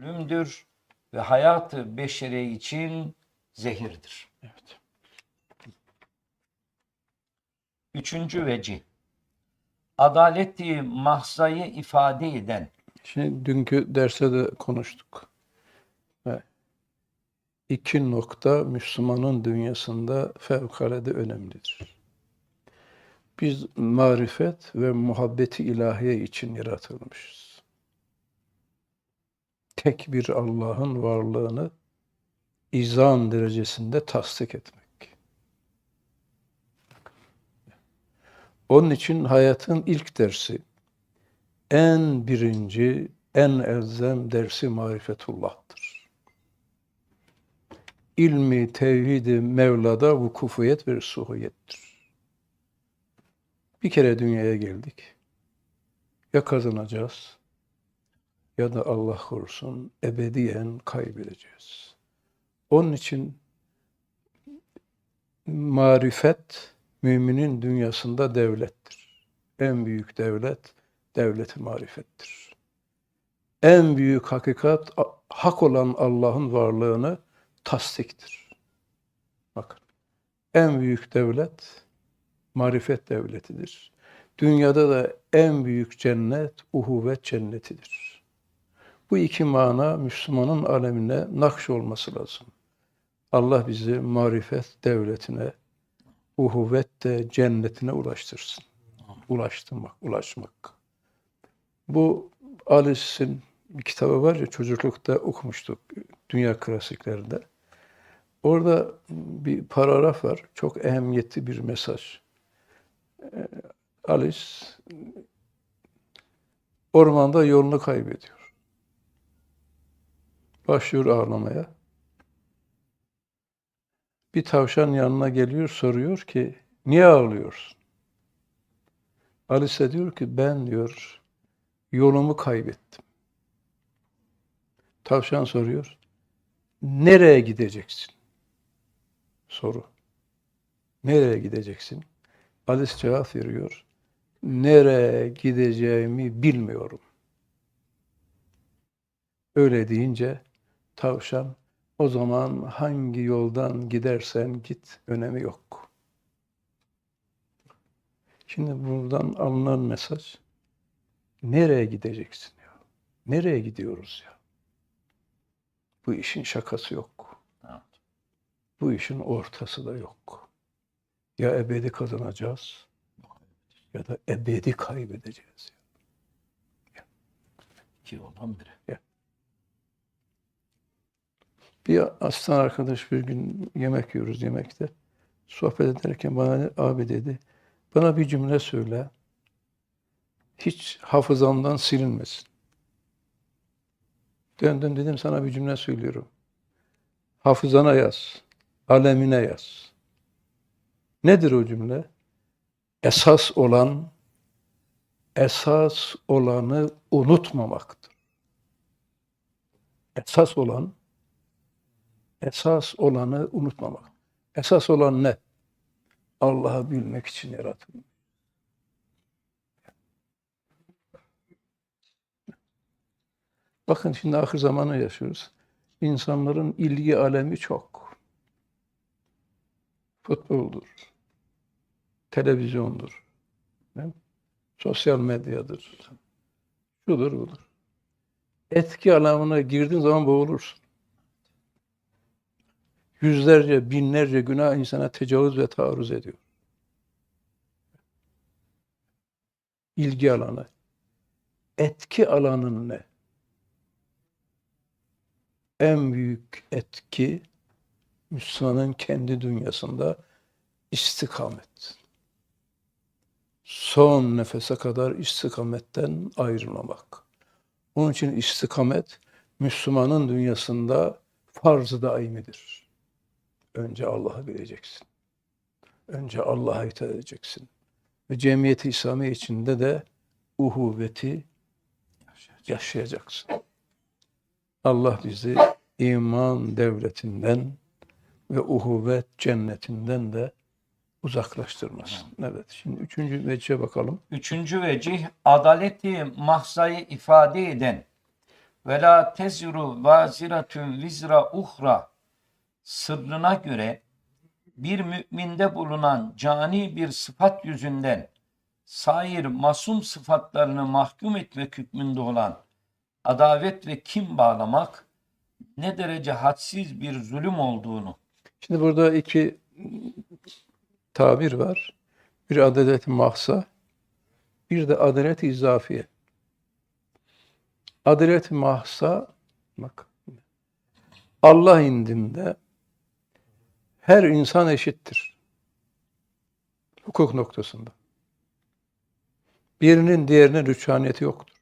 ölümdür ve hayatı beşeri için zehirdir. Evet. Üçüncü vecih. Adaleti mahzayı ifade eden Şimdi dünkü derste de konuştuk. Ve iki nokta Müslümanın dünyasında fevkalade önemlidir. Biz marifet ve muhabbeti ilahiye için yaratılmışız. Tek bir Allah'ın varlığını izan derecesinde tasdik etmek. Onun için hayatın ilk dersi, en birinci, en elzem dersi marifetullah'tır. İlmi, tevhidi, Mevla'da vukufiyet ve suhiyettir. Bir kere dünyaya geldik. Ya kazanacağız ya da Allah korusun ebediyen kaybedeceğiz. Onun için marifet müminin dünyasında devlettir. En büyük devlet devleti marifettir. En büyük hakikat hak olan Allah'ın varlığını tasdiktir. Bakın. En büyük devlet marifet devletidir. Dünyada da en büyük cennet uhuvvet cennetidir. Bu iki mana Müslümanın alemine nakş olması lazım. Allah bizi marifet devletine, uhuvvet de cennetine ulaştırsın. Ulaştırmak, ulaşmak. Bu Alice'in bir kitabı var ya çocuklukta okumuştuk dünya klasiklerinde. Orada bir paragraf var. Çok ehemmiyetli bir mesaj. Ee, Alice ormanda yolunu kaybediyor. Başlıyor ağlamaya. Bir tavşan yanına geliyor soruyor ki niye ağlıyorsun? Alice diyor ki ben diyor yolumu kaybettim. Tavşan soruyor. Nereye gideceksin? Soru. Nereye gideceksin? Alice cevap veriyor. Nereye gideceğimi bilmiyorum. Öyle deyince tavşan o zaman hangi yoldan gidersen git önemi yok. Şimdi buradan alınan mesaj nereye gideceksin ya? Nereye gidiyoruz ya? Bu işin şakası yok. Evet. Bu işin ortası da yok. Ya ebedi kazanacağız ya da ebedi kaybedeceğiz. iki olan biri. Bir aslan arkadaş bir gün yemek yiyoruz yemekte. Sohbet ederken bana abi dedi. Bana bir cümle söyle. Hiç hafızamdan silinmesin. Döndüm dedim sana bir cümle söylüyorum. Hafızana yaz. Alemine yaz. Nedir o cümle? Esas olan esas olanı unutmamaktır. Esas olan esas olanı unutmamak. Esas olan ne? Allah'ı bilmek için yaratılmış. Bakın şimdi ahir zamanı yaşıyoruz. İnsanların ilgi alemi çok. Futboldur, televizyondur, sosyal medyadır, şudur budur. Etki alanına girdiğin zaman boğulursun yüzlerce, binlerce günah insana tecavüz ve taarruz ediyor. İlgi alanı. Etki alanın ne? En büyük etki Müslümanın kendi dünyasında istikamet. Son nefese kadar istikametten ayrılmamak. Onun için istikamet Müslümanın dünyasında farz-ı daimidir. Önce Allah'ı bileceksin. Önce Allah'a itaat edeceksin. Ve cemiyeti İslami içinde de uhuvveti yaşayacaksın. Allah bizi iman devletinden ve uhuvvet cennetinden de uzaklaştırmasın. Evet. Şimdi üçüncü vecihe bakalım. Üçüncü vecih adaleti mahzayı ifade eden ve la teziru vaziratun vizra uhra sırrına göre bir müminde bulunan cani bir sıfat yüzünden sair masum sıfatlarını mahkum etmek hükmünde olan adavet ve kim bağlamak ne derece hadsiz bir zulüm olduğunu Şimdi burada iki tabir var. Bir adalet-i mahsa, bir de adalet-i izafiye. Adalet-i mahsa, bak, Allah indinde her insan eşittir. Hukuk noktasında. Birinin diğerine rüçhaniyeti yoktur.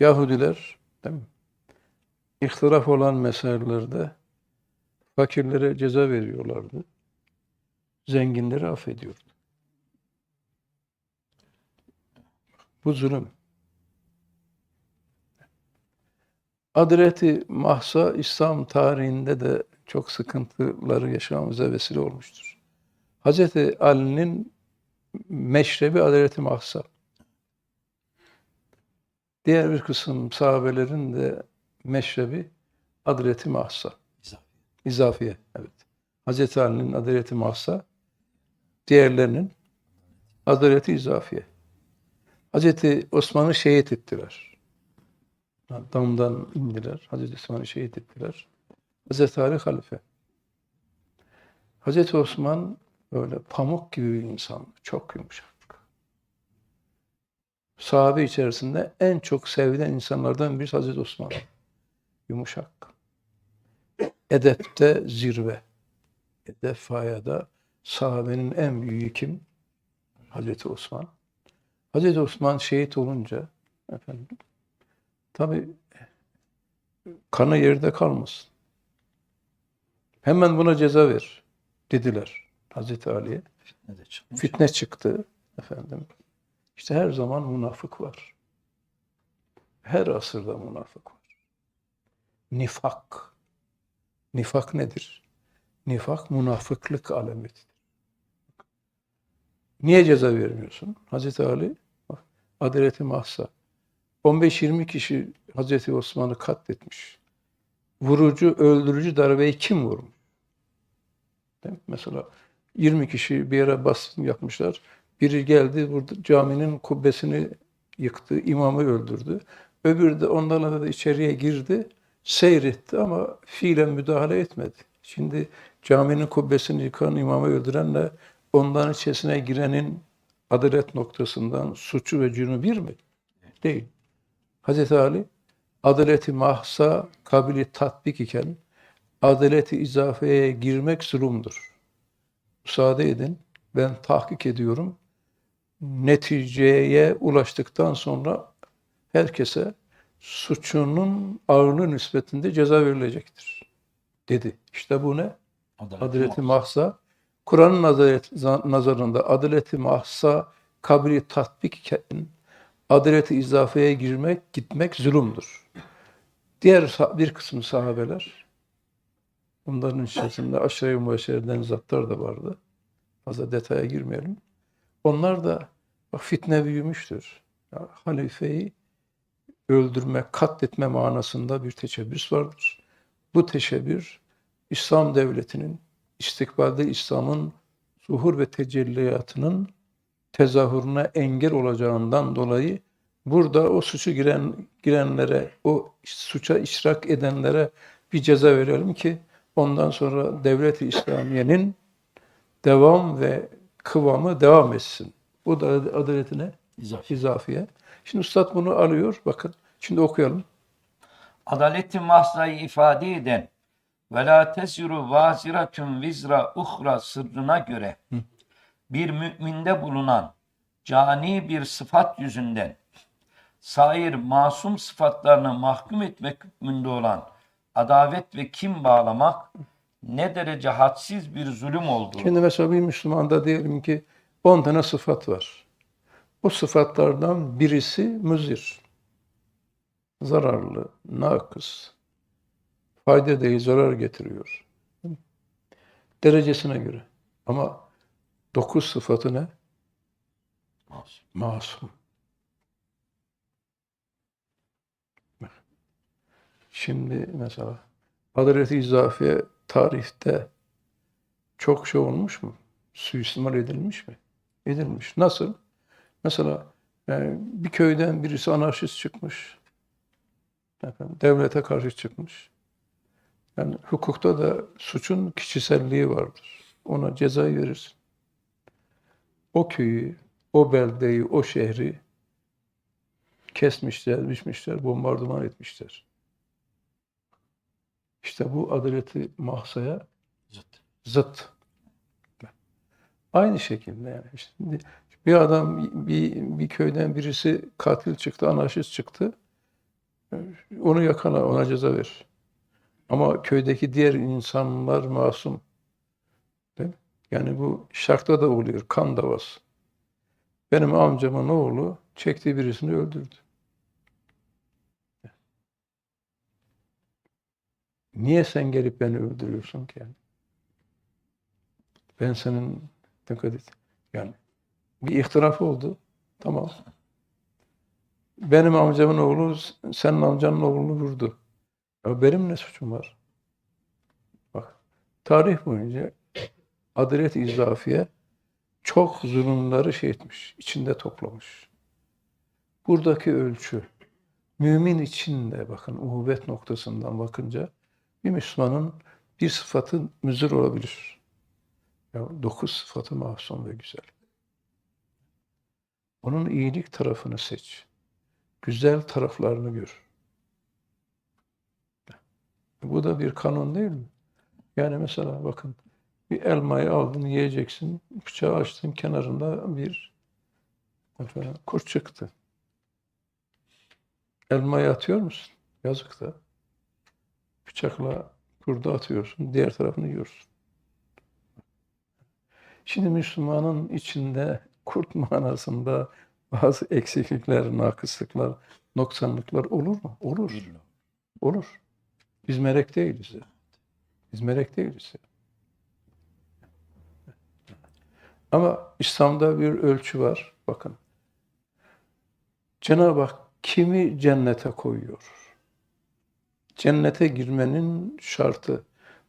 Yahudiler, değil mi? İhtilaf olan meselelerde fakirlere ceza veriyorlardı. Zenginleri affediyordu. Bu zulüm. Adaleti mahsa İslam tarihinde de çok sıkıntıları yaşamamıza vesile olmuştur. Hazreti Ali'nin meşrebi adaleti mahsa. Diğer bir kısım sahabelerin de meşrebi adaleti mahsa. İzafiye, evet. Hazreti Ali'nin adaleti mahsa, diğerlerinin adaleti izafiye. Hazreti Osman'ı şehit ettiler. Damdan indiler. Hazreti Osman'ı şehit ettiler. Hazreti Ali halife. Hazreti Osman böyle pamuk gibi bir insan. Çok yumuşak. Sahabe içerisinde en çok sevilen insanlardan birisi Hazreti Osman. Yumuşak. Edepte zirve. Edep fayada sahabenin en büyüğü kim? Hazreti Osman. Hazreti Osman şehit olunca efendim tabi kanı yerde kalmasın. Hemen buna ceza ver dediler Hazreti Ali'ye. ne de çıkmış. Fitne çıktı efendim. İşte her zaman münafık var. Her asırda münafık var. Nifak. Nifak nedir? Nifak münafıklık alametidir. Niye ceza vermiyorsun? Hazreti Ali adaleti mahsa. 15-20 kişi Hazreti Osman'ı katletmiş. Vurucu, öldürücü darbeyi kim vurmuş? Değil mi? Mesela 20 kişi bir yere baskın yapmışlar. Biri geldi burada caminin kubbesini yıktı, imamı öldürdü. Öbürü de onlarla da içeriye girdi, seyretti ama fiilen müdahale etmedi. Şimdi caminin kubbesini yıkan, imamı öldürenle onların içerisine girenin adalet noktasından suçu ve cürmü bir mi? Değil. Hazreti Ali adaleti mahsa kabili tatbik iken adaleti izafeye girmek zulümdür. Müsaade edin. Ben tahkik ediyorum. Neticeye ulaştıktan sonra herkese suçunun ağırlığı nispetinde ceza verilecektir. Dedi. İşte bu ne? Adalet Adaleti mahsa. Kur'an'ın nazarında adaleti mahsa kabili tatbik iken adaleti izafeye girmek, gitmek zulümdür. Diğer bir kısım sahabeler bunların içerisinde aşırı mübaşereden zatlar da vardı. Fazla detaya girmeyelim. Onlar da bak fitne büyümüştür. Ya, halifeyi öldürme, katletme manasında bir teşebbüs vardır. Bu teşebbüs İslam devletinin istikbalde İslam'ın zuhur ve tecelliyatının tezahürüne engel olacağından dolayı burada o suçu giren girenlere, o suça iştirak edenlere bir ceza verelim ki ondan sonra devlet-i İslamiye'nin devam ve kıvamı devam etsin. Bu da adaletine İzafi. izafiye. Şimdi Üstad bunu alıyor. Bakın şimdi okuyalım. Adaleti mahzayı ifade eden ve la tesiru vaziratun vizra uhra sırrına göre bir müminde bulunan cani bir sıfat yüzünden sair masum sıfatlarını mahkum etmek hükmünde olan adavet ve kim bağlamak ne derece hadsiz bir zulüm olduğu. Şimdi mesela bir Müslümanda diyelim ki 10 tane sıfat var. O sıfatlardan birisi müzir. Zararlı, nakıs. Fayda değil, zarar getiriyor. Derecesine göre. Ama Dokuz sıfatı ne? Masum. Masum. Şimdi mesela adalet-i izafiye tarihte çok şey olmuş mu? Suistimal edilmiş mi? Edilmiş. Nasıl? Mesela yani bir köyden birisi anarşist çıkmış. Efendim, devlete karşı çıkmış. Yani hukukta da suçun kişiselliği vardır. Ona cezayı verirsin. O köyü, o beldeyi, o şehri kesmişler, biçmişler, bombardıman etmişler. İşte bu adaleti mahsaya Zıt. zıt. Aynı şekilde yani. Şimdi bir adam bir, bir köyden birisi katil çıktı, anarşist çıktı. Onu yakala, ona ceza ver. Ama köydeki diğer insanlar masum. Yani bu şarkta da oluyor. Kan davası. Benim amcamın oğlu çektiği birisini öldürdü. Niye sen gelip beni öldürüyorsun ki yani? Ben senin dikkat et. Yani bir ihtilaf oldu. Tamam. Benim amcamın oğlu senin amcanın oğlunu vurdu. Ya benim ne suçum var? Bak tarih boyunca adalet izafiye çok zulümleri şey etmiş, içinde toplamış. Buradaki ölçü mümin için de bakın uhuvvet noktasından bakınca bir Müslümanın bir sıfatı müzür olabilir. Ya dokuz sıfatı masum ve güzel. Onun iyilik tarafını seç. Güzel taraflarını gör. Bu da bir kanun değil mi? Yani mesela bakın bir elmayı aldın yiyeceksin, bıçağı açtın kenarında bir efendim, kurt çıktı. Elmayı atıyor musun? Yazık da. Bıçakla kurdu atıyorsun, diğer tarafını yiyorsun. Şimdi Müslümanın içinde kurt manasında bazı eksiklikler, nakıslıklar, noksanlıklar olur mu? Olur. Olur. Biz melek değiliz. ya. Biz melek değiliz. ya. Ama İslam'da bir ölçü var. Bakın. Cenab-ı Hak kimi cennete koyuyor? Cennete girmenin şartı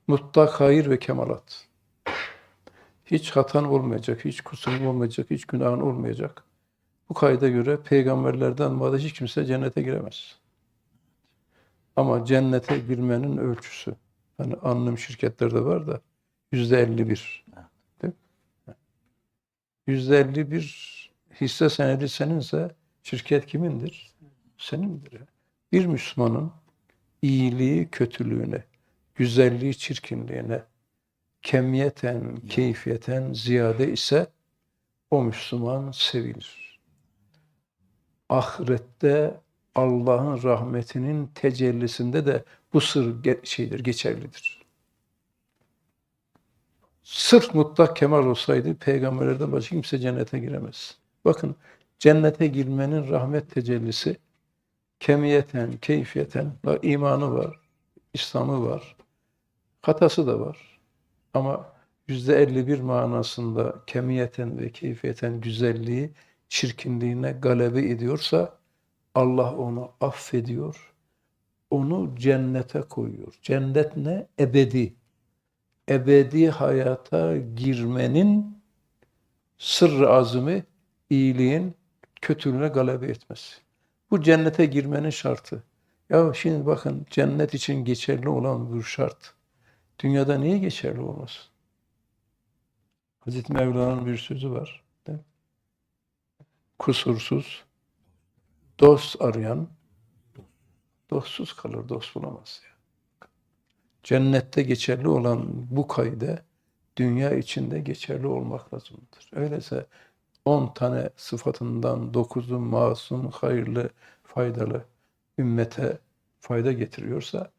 mutlak hayır ve kemalat. Hiç hatan olmayacak, hiç kusurun olmayacak, hiç günahın olmayacak. Bu kayda göre peygamberlerden başka hiç kimse cennete giremez. Ama cennete girmenin ölçüsü. Hani anlam şirketlerde var da yüzde elli bir. Değil mi? Yüzde elli bir hisse senedi seninse şirket kimindir? Senindir. Bir Müslümanın iyiliği kötülüğüne, güzelliği çirkinliğine, kemiyeten, keyfiyeten ziyade ise o Müslüman sevilir. Ahirette Allah'ın rahmetinin tecellisinde de bu sır şeydir, geçerlidir. Sırf mutlak kemal olsaydı peygamberlerden başka kimse cennete giremez. Bakın cennete girmenin rahmet tecellisi kemiyeten, keyfiyeten var, imanı var, İslam'ı var, hatası da var. Ama yüzde 51 manasında kemiyeten ve keyfiyeten güzelliği çirkinliğine galebe ediyorsa Allah onu affediyor. Onu cennete koyuyor. Cennet ne? Ebedi. Ebedi hayata girmenin sırrı azmi iyiliğin kötülüğüne galebe etmesi. Bu cennete girmenin şartı. Ya şimdi bakın cennet için geçerli olan bir şart. Dünyada niye geçerli olmasın? Hazreti Mevla'nın bir sözü var. Değil? Kusursuz, dost arayan dostsuz kalır, dost bulamaz. Ya. Cennette geçerli olan bu kaide dünya içinde geçerli olmak lazımdır. Öyleyse 10 tane sıfatından 9'u masum, hayırlı, faydalı ümmete fayda getiriyorsa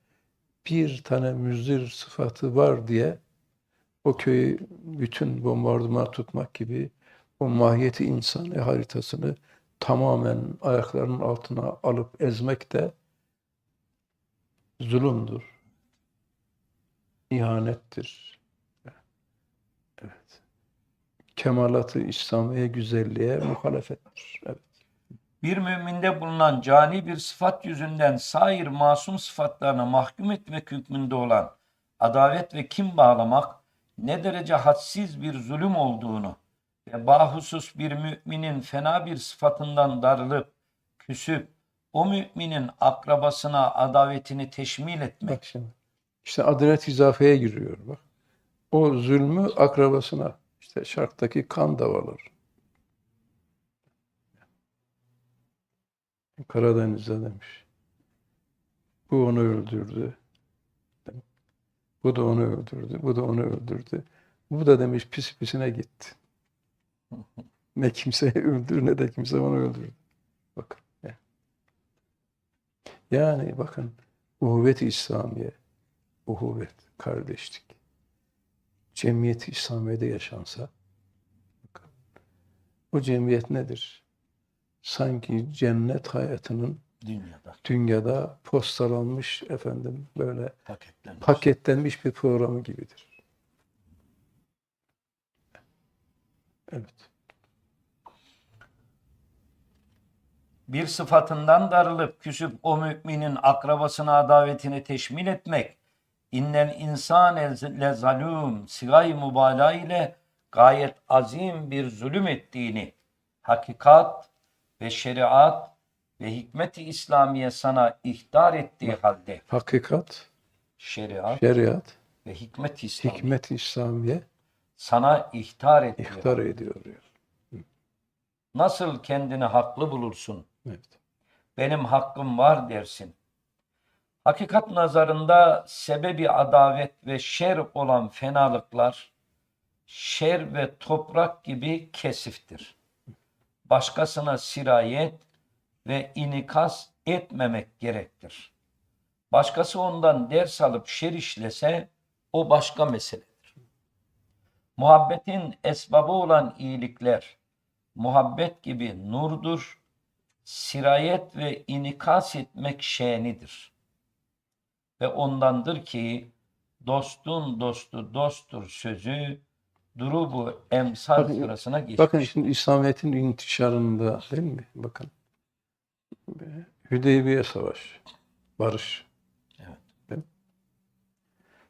bir tane müzir sıfatı var diye o köyü bütün bombardıman tutmak gibi o mahiyeti insanı haritasını tamamen ayaklarının altına alıp ezmek de zulümdür. İhanettir. Evet. Kemalatı İslamiye güzelliğe muhalefettir. Evet. Bir müminde bulunan cani bir sıfat yüzünden sair masum sıfatlarını mahkum etmek hükmünde olan adavet ve kim bağlamak ne derece hadsiz bir zulüm olduğunu ve bahusus bir müminin fena bir sıfatından darılıp küsüp o müminin akrabasına adavetini teşmil etmek Bak şimdi. İşte adalet izafeye giriyor bak. O zulmü akrabasına işte şarttaki kan davalar. Karadeniz'de demiş. Bu onu öldürdü. Bu da onu öldürdü. Bu da onu öldürdü. Bu da demiş pis pisine gitti. Ne kimseyi öldür ne de kimse onu öldürdü. Bakın. ya. Yani bakın uhuvvet-i İslamiye, uhuvvet, kardeşlik, cemiyet-i İslamiye'de yaşansa, o cemiyet nedir? Sanki cennet hayatının dünyada dünyada postalanmış efendim böyle paketlenmiş. paketlenmiş bir programı gibidir. Evet. bir sıfatından darılıp küsüp o müminin akrabasına adavetini teşmil etmek, innel insan le zalum sigay mübalağa ile gayet azim bir zulüm ettiğini, hakikat ve şeriat ve hikmet-i İslamiye sana ihtar ettiği halde Hakikat, şeriat şeriat, ve hikmet-i İslamiye hikmet-i İslamiye sana ihtar ettiği ihtar ediyor. diyor. nasıl kendini haklı bulursun? Evet. benim hakkım var dersin. Hakikat nazarında sebebi adavet ve şer olan fenalıklar şer ve toprak gibi kesiftir. Başkasına sirayet ve inikas etmemek gerektir. Başkası ondan ders alıp şer işlese o başka meseledir. Muhabbetin esbabı olan iyilikler muhabbet gibi nurdur sirayet ve inikas etmek şe'nidir. Ve ondandır ki dostun dostu dosttur sözü durubu emsal Bakın- sırasına geçmiş. Bakın şimdi İslamiyet'in intişarında değil mi? Bakın. Hüdeybiye Savaşı, barış. Evet. Değil mi?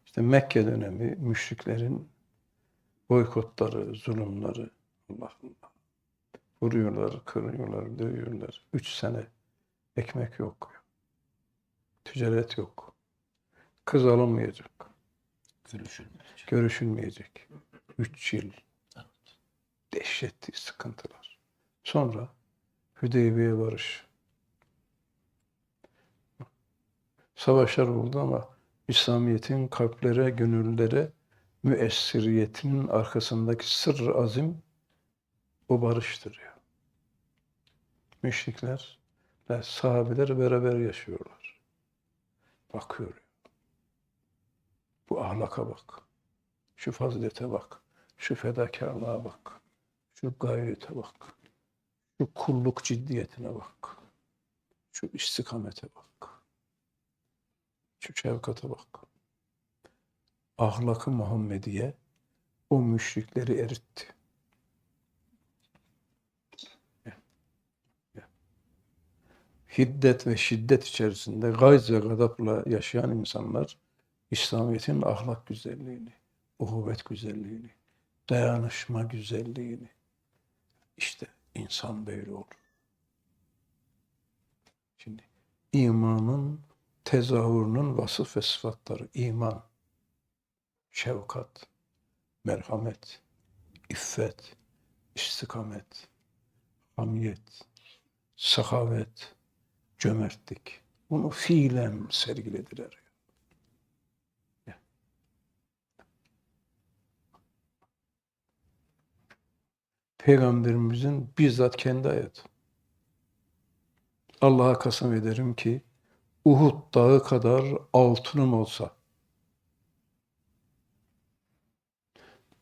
İşte Mekke dönemi müşriklerin boykotları, zulümleri. Allah Allah. Vuruyorlar, kırıyorlar, dövüyorlar. Üç sene ekmek yok. Ticaret yok. Kız alınmayacak. Görüşülmeyecek. Görüşülmeyecek. Üç yıl. Dehşetli sıkıntılar. Sonra Hüdeybiye barış. Savaşlar oldu ama İslamiyet'in kalplere, gönüllere müessiriyetinin arkasındaki sır azim o barıştır ya. Müşrikler ve sahabeler beraber yaşıyorlar. Bakıyor. Bu ahlaka bak. Şu fazilete bak. Şu fedakarlığa bak. Şu gayrete bak. Şu kulluk ciddiyetine bak. Şu istikamete bak. Şu şefkate bak. Ahlakı Muhammediye o müşrikleri eritti. Hiddet ve şiddet içerisinde gayz ve gadapla yaşayan insanlar İslamiyet'in ahlak güzelliğini, uhuvvet güzelliğini, dayanışma güzelliğini. İşte insan böyle olur. Şimdi imanın tezahürünün vasıf ve sıfatları iman, şefkat, merhamet, iffet, istikamet, hamiyet, sahavet, cömertlik. Bunu fiilen sergilediler. Peygamberimizin bizzat kendi hayatı. Allah'a kasem ederim ki Uhud dağı kadar altınım olsa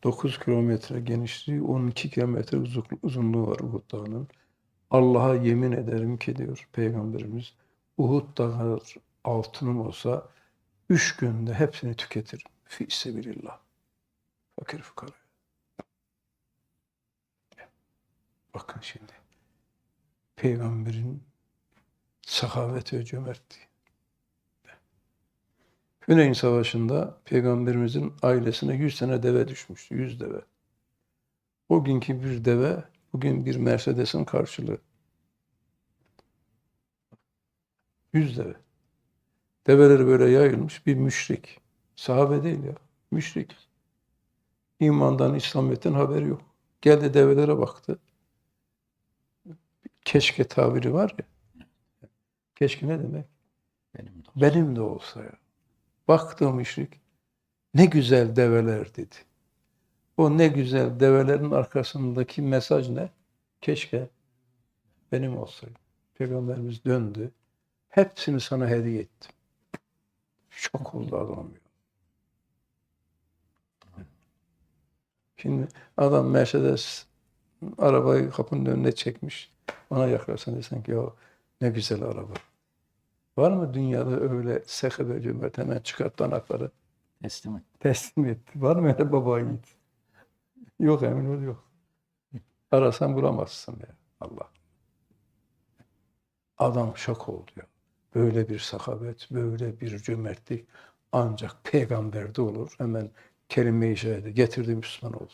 9 kilometre genişliği 12 kilometre uzun- uzunluğu var Uhud dağının. Allah'a yemin ederim ki diyor Peygamberimiz Uhud dağı kadar altınım olsa üç günde hepsini tüketirim. Fi sebilillah. Fakir fukara. Bakın şimdi. peygamberin sahaveti ve cömertliği. Hüneyn Savaşı'nda peygamberimizin ailesine 100 tane deve düşmüştü. 100 deve. O günkü bir deve bugün bir Mercedes'in karşılığı. 100 deve. Develeri böyle yayılmış bir müşrik. Sahabe değil ya. Müşrik. İmandan, İslamiyet'ten haberi yok. Geldi develere baktı. Keşke tabiri var ya. Keşke ne demek? Benim de. Benim de olsa ya. Baktı müşrik. Ne güzel develer dedi. O ne güzel develerin arkasındaki mesaj ne? Keşke benim olsaydı. Peygamberimiz döndü. Hepsini sana hediye ettim. Şok oldu adam. Şimdi adam Mercedes arabayı kapının önüne çekmiş. Bana yaklaşsan desen ki ya ne güzel araba. Var mı dünyada öyle sekebe cömert hemen çıkart anahtarı Teslim et. teslim etti? Var mı öyle baba yiğit? Yok emin ol yok. Arasan bulamazsın ya Allah. Adam şok oldu ya. Böyle bir sahabet, böyle bir cömertlik ancak peygamberde olur. Hemen kelime-i şehade getirdi Müslüman oldu.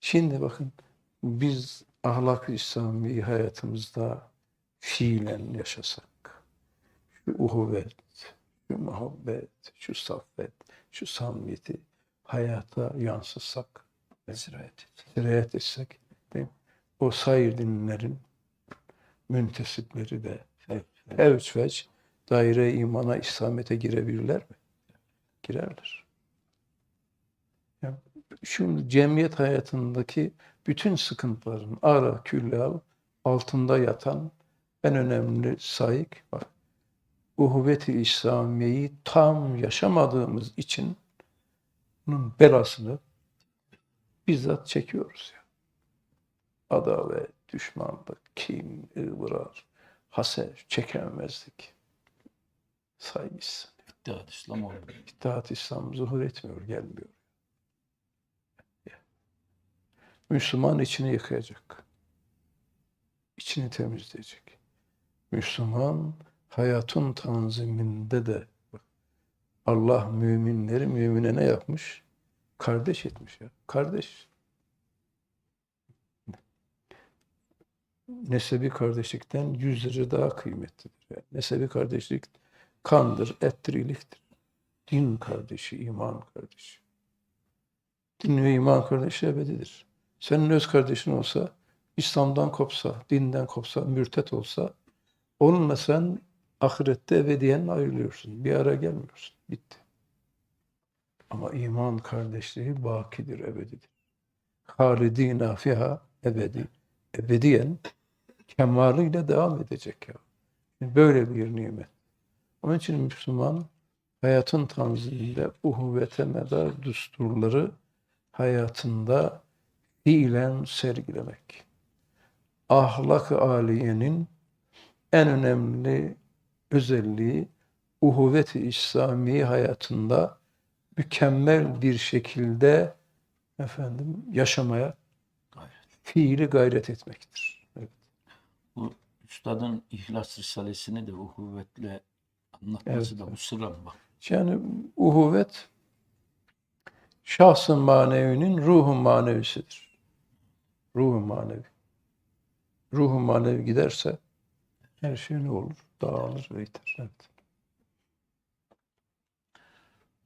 Şimdi bakın biz ahlak-ı İslami hayatımızda fiilen yaşasak, şu uhuvvet, şu muhabbet, şu saffet, şu samimiyeti hayata yansıtsak, Sirayet et. sirayet etsek, değil mi? o sair dinlerin müntesipleri de evç veç daire imana, İslamiyet'e girebilirler mi? Girerler. Yani şu cemiyet hayatındaki bütün sıkıntıların ara küllal altında yatan en önemli sayık var. Uhuvvet-i İslamiye'yi tam yaşamadığımız için bunun belasını bizzat çekiyoruz ya. Adavet, düşmanlık, kin, ıvırar, haset, çekememezlik, saygısız. İttihat İslam oldu. İttihat İslam zuhur etmiyor, gelmiyor. Müslüman içini yıkayacak. İçini temizleyecek. Müslüman hayatın tanziminde de Allah müminleri mümine ne yapmış? Kardeş etmiş ya. Kardeş. Nesebi kardeşlikten yüz lira daha kıymetlidir. Yani nesebi kardeşlik kandır, ettir, iliktir. Din kardeşi, iman kardeşi. Din ve iman kardeşi ebedidir. Senin öz kardeşin olsa, İslam'dan kopsa, dinden kopsa, mürtet olsa, onunla sen ahirette ebediyen ayrılıyorsun. Bir ara gelmiyorsun. Bitti. Ama iman kardeşliği bakidir, ebedidir. Halidina fiha ebedi. Ebediyen kemalıyla devam edecek ya. Böyle bir nimet. Onun için Müslüman hayatın tanziminde uhuvvete medar düsturları hayatında fiilen sergilemek. Ahlak-ı aliyenin en önemli özelliği uhuvvet-i İslami hayatında mükemmel bir şekilde efendim yaşamaya Gayret. fiili gayret etmektir. Evet. Bu Üstadın İhlas Risalesini de o kuvvetle anlatması Evet, da bu sırra mı bak. Yani uhuvvet şahsın manevinin ruhun manevisidir. Ruhun manevi. Ruhun manevi giderse her şey ne olur? Dağılır ve biter. Evet.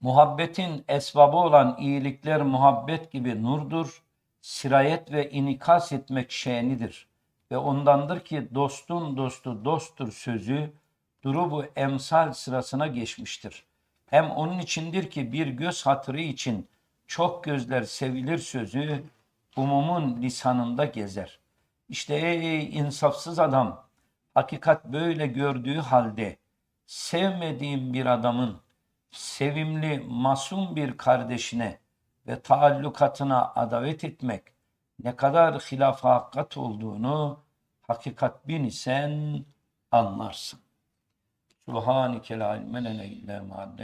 Muhabbetin esbabı olan iyilikler muhabbet gibi nurdur. Sirayet ve inikas etmek şe'nidir. Ve ondandır ki dostun dostu dosttur sözü durubu emsal sırasına geçmiştir. Hem onun içindir ki bir göz hatırı için çok gözler sevilir sözü umumun lisanında gezer. İşte ey insafsız adam, hakikat böyle gördüğü halde sevmediğim bir adamın sevimli, masum bir kardeşine ve taallukatına adavet etmek ne kadar hilaf hakikat olduğunu hakikat bin isen anlarsın. Subhaneke la ilme lene illa ma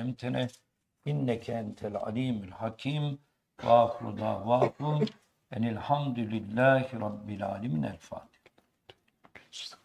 inneke entel alimul hakim ve ahru davahum Enilhamdülillahi Rabbil Alemin. El Fatiha.